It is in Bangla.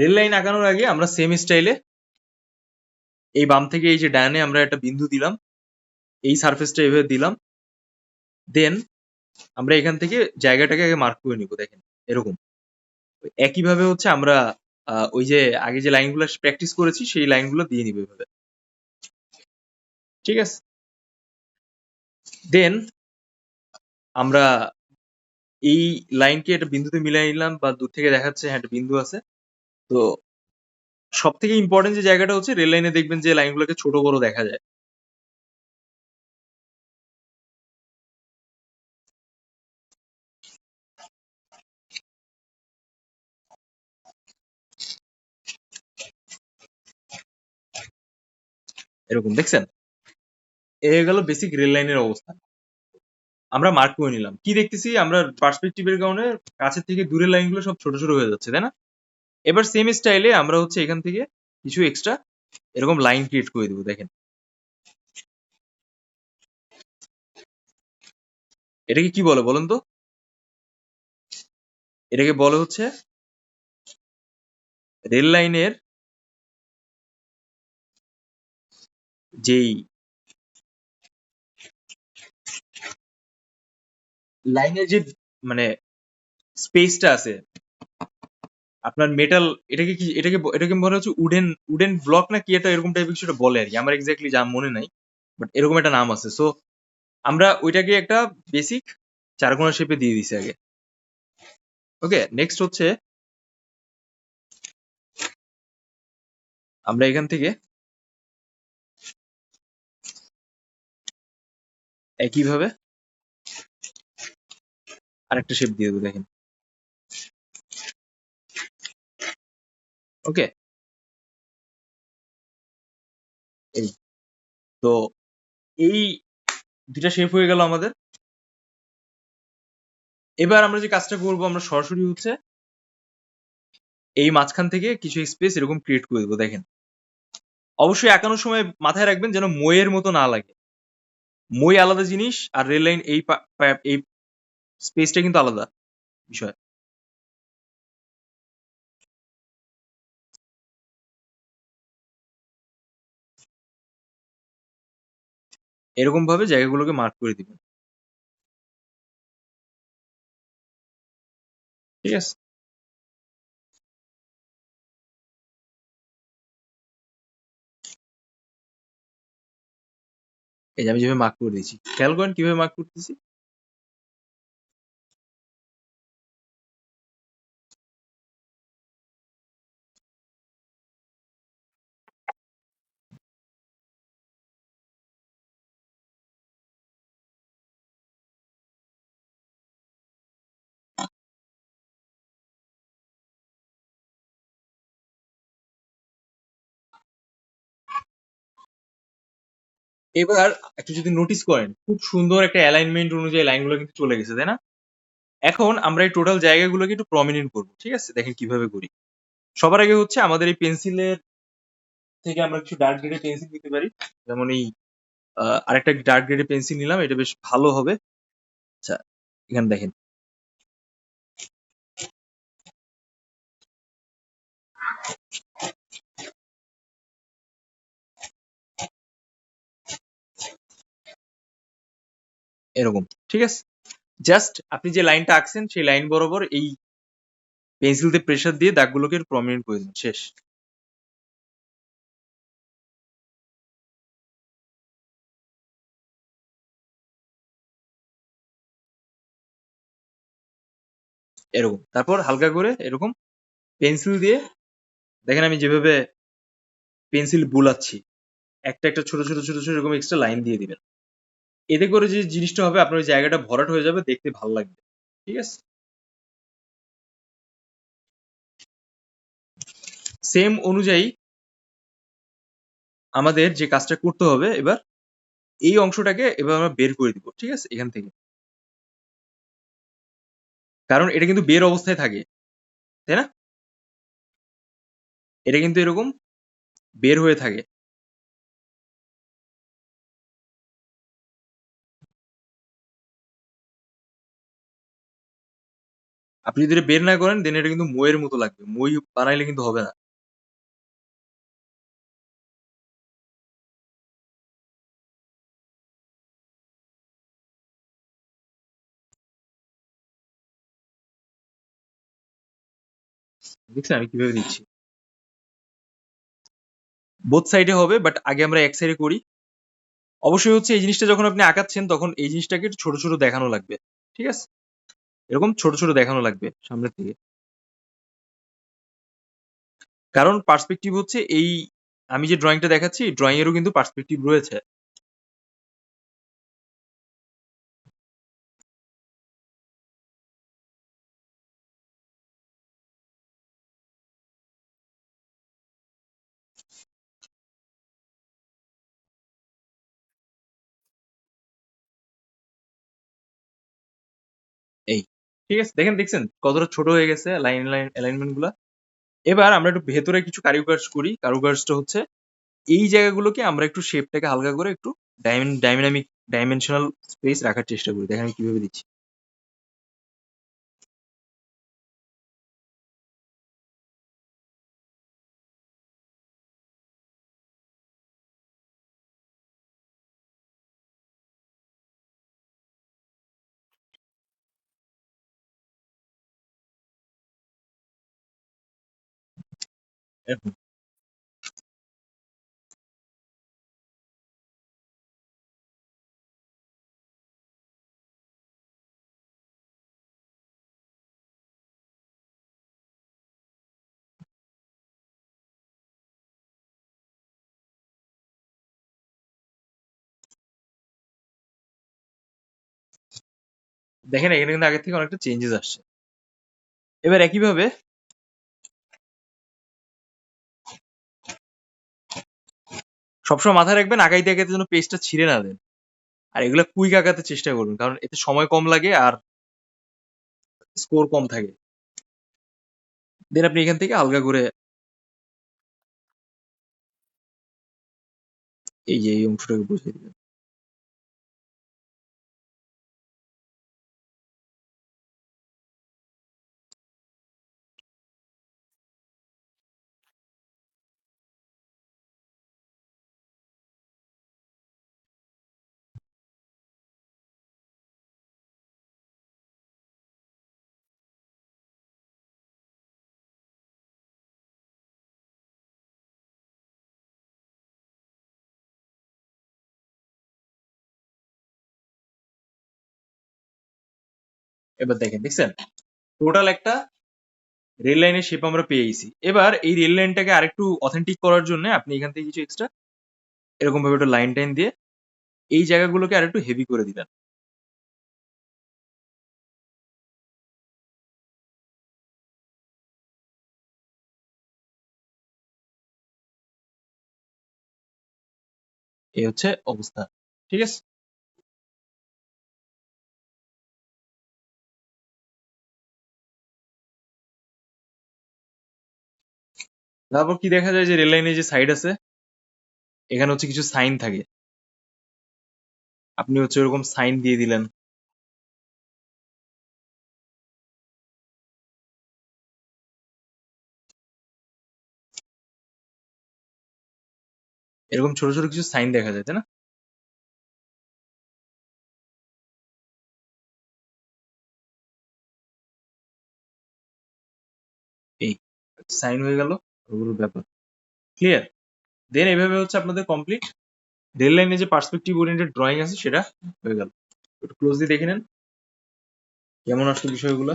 রেল লাইন আঁকানোর আগে আমরা সেম স্টাইলে এই বাম থেকে এই যে ডানে আমরা একটা বিন্দু দিলাম, এই সারফেসটা এভাবে দিলাম দেন আমরা এখান থেকে জায়গাটাকে আগে মার্ক করে নিব, দেখেন, এরকম। একইভাবে হচ্ছে আমরা ওই যে আগে যে লাইনগুলো প্র্যাকটিস করেছি, সেই লাইনগুলো দিয়ে নিব এভাবে। ঠিক আছে? দেন আমরা এই লাইনকে একটা বিন্দুতে মিলাই নিলাম বা দূর থেকে দেখাচ্ছে হ্যাঁ একটা বিন্দু আছে। তো সব থেকে ইম্পর্টেন্ট যে জায়গাটা হচ্ছে রেল লাইনে দেখবেন যে লাইনগুলোকে ছোট বড় দেখা যায়। এরকম, দেখছেন? এ গেল বেসিক রেল লাইনের অবস্থা। আমরা মার্ক করে নিলাম। কি দেখতেছি? আমরা পার্সপেক্টিভের কারণে কাছের থেকে দূরের লাইনগুলো সব ছোট ছোট হয়ে যাচ্ছে, তাই না? এবার সেম স্টাইলে আমরা হচ্ছে এখান থেকে কিছু এক্সট্রা এরকম লাইন ক্রিয়েট করে দেবো, দেখেন। এটাকে কি বলে বলেন তো? এটাকে বলে হচ্ছে রেল লাইনের যেই লাইনের যে মানে স্পেসটা আছে আপনার মেটাল এটাকে কি, এটাকে এটাকে মনে হচ্ছে উডেন উডেন ব্লক না কি একটা এরকম টাইপের কিছু একটা বলে আর কি। আমার এক্স্যাক্টলি যা মনে নাই বাট এরকম একটা নাম আছে। সো আমরা ওইটাকে একটা বেসিক চারকোনা শেপে দিয়ে দিছি আগে। ওকে নেক্সট হচ্ছে আমরা এখান থেকে একইভাবে আরেকটা শেপ দিয়ে দেবো, দেখেন। ওকে এই তো এই দুটা শেপ হয়ে গেল আমাদের। এবার আমরা যে কাজটা করব, আমরা সরাসরি হচ্ছে এই মাঝখান থেকে কিছু স্পেস এরকম ক্রিয়েট করে দেবো, দেখেন। অবশ্যই একানোর সময় মাথায় রাখবেন যেন মইয়ের মতো না লাগে। মই আলাদা জিনিস আর রেল লাইন এই এই স্পেসটা কিন্তু আলাদা বিষয়। এরকম ভাবে জায়গাগুলোকে মার্ক করে দিবেন। ঠিক আছে? এই যে আমি যেভাবে মার্ক করে দিয়েছি। খেয়াল করেন কীভাবে মার্ক করতেছি? এবার একটু যদি নোটিস করেন, খুব সুন্দর একটা অ্যালাইনমেন্ট অনুযায়ী লাইনগুলো কিন্তু চলে গেছে, তাই না? এখন আমরা এই টোটাল জায়গাগুলোকে একটু প্রমিনেন্ট করব, ঠিক আছে? দেখেন কীভাবে করি। সবার আগে হচ্ছে আমাদের এই পেন্সিলের থেকে আমরা কিছু ডার্ক গ্রেডের পেন্সিল নিতে পারি। যেমন এই আরেকটা ডার্ক গ্রেডের পেন্সিল নিলাম, এটা বেশ ভালো হবে। আচ্ছা এখানে দেখেন। এরকম। ঠিক আছে? জাস্ট আপনি যে লাইনটা আঁকছেন, সেই লাইন বরাবর এই পেন্সিল দিয়ে প্রেসার দিয়ে দাগগুলোকে প্রমিনেন্ট করে দিন। শেষ। এরকম। তারপর হালকা করে এরকম পেন্সিল দিয়ে, দেখেন আমি যেভাবে পেন্সিল বুলাচ্ছি, একটা একটা ছোট ছোট ছোট ছোট এরকম এক্সট্রা লাইন দিয়ে দিবেন। এতে করে যে জিনিসটা হবে, আপনার ওই জায়গাটা ভরাট হয়ে যাবে, দেখতে ভালো লাগবে। ঠিক আছে? সেম অনুযায়ী আমাদের যে কাজটা করতে হবে, এবার এই অংশটাকে এবার আমরা বের করে দিব, ঠিক আছে? এখান থেকে। কারণ এটা কিন্তু বের অবস্থায় থাকে, তাই না? এটা কিন্তু এরকম বের হয়ে থাকে। আপনি যদি বের না করেন দেন এটা কিন্তু মইয়ের মতো লাগবে। মই বানাইলে কিন্তু হবে না। আমি কীভাবে দিচ্ছি? বোথ সাইডে হবে বাট আগে আমরা এক সাইডে করি। অবশ্যই হচ্ছে এই জিনিসটা যখন আপনি আঁকাচ্ছেন, তখন এই জিনিসটাকে ছোট ছোট দেখানো লাগবে। ঠিক আছে? এরকম ছোট ছোট দেখানো লাগবে সামনের দিকে। কারণ পার্সপেক্টিভ হচ্ছে এই, আমি যে ড্রয়িংটা দেখাচ্ছি ড্রয়িং এরও কিন্তু পার্সপেক্টিভ রয়েছে। ঠিক আছে? দেখেন, দেখছেন? কতটা ছোট হয়ে গেছে লাইন লাইন অ্যালাইনমেন্টগুলা। এবার আমরা একটু ভেতরে কিছু কারুকাজ করি। কারুকাজটা হচ্ছে, এই জায়গাগুলোকে আমরা একটু শেপটাকে হালকা করে একটু ডাইনামিক ডাইমেনশনাল স্পেস রাখার চেষ্টা করি। দেখেন আমি কীভাবে দিচ্ছি। দেখেন এখানে কিন্তু আগের থেকে অনেকটা চেঞ্জেস আসছে। এবার একইভাবে সবসময় মাথায় রাখবেন আগাইতে আগাইতে যেন পেজটা ছিঁড়ে না দেন। আর এগুলো কুইক আগাতে চেষ্টা করবেন, কারণ এতে সময় কম লাগে আর স্কোর কম থাকে। দেন আপনি এখান থেকে আলগা করে এই যে এই অংশটাকে বুঝিয়ে দিবেন। এবার দেখেন, দেখছেন? টোটাল একটা রেল লাইনের শেপ আমরা পেয়ে গেছি। এবার এই রেল লাইনটাকে আরেকটু অথেন্টিক করার জন্য আপনি এখান থেকে কিছু এক্সট্রা এরকম ভাবে একটা লাইন টাইন দিয়ে এই জায়গাগুলোকে আরেকটু হেভি করে দিবেন। এই হচ্ছে অবস্থা। ঠিক আছে? তারপর কি দেখা যায় যে রেল লাইনের যে সাইড আছে, এখানে হচ্ছে কিছু সাইন থাকে। আপনি হচ্ছে ওরকম সাইন দিয়ে দিলেন। এরকম ছোট ছোট কিছু সাইন দেখা যায়, তাই না? এই সাইন হয়ে গেল। ওগুলো ব্যাপার। ক্লিয়ার দেন এইভাবে হচ্ছে আপনাদের কমপ্লিট রেল লাইনে যে পার্সপেক্টিভ ওরিয়েন্টেড ড্রয়িং আছে, সেটা হয়ে গেল। একটু ক্লোজলি দেখে নেন। কেমন আসলো বিষয়গুলো?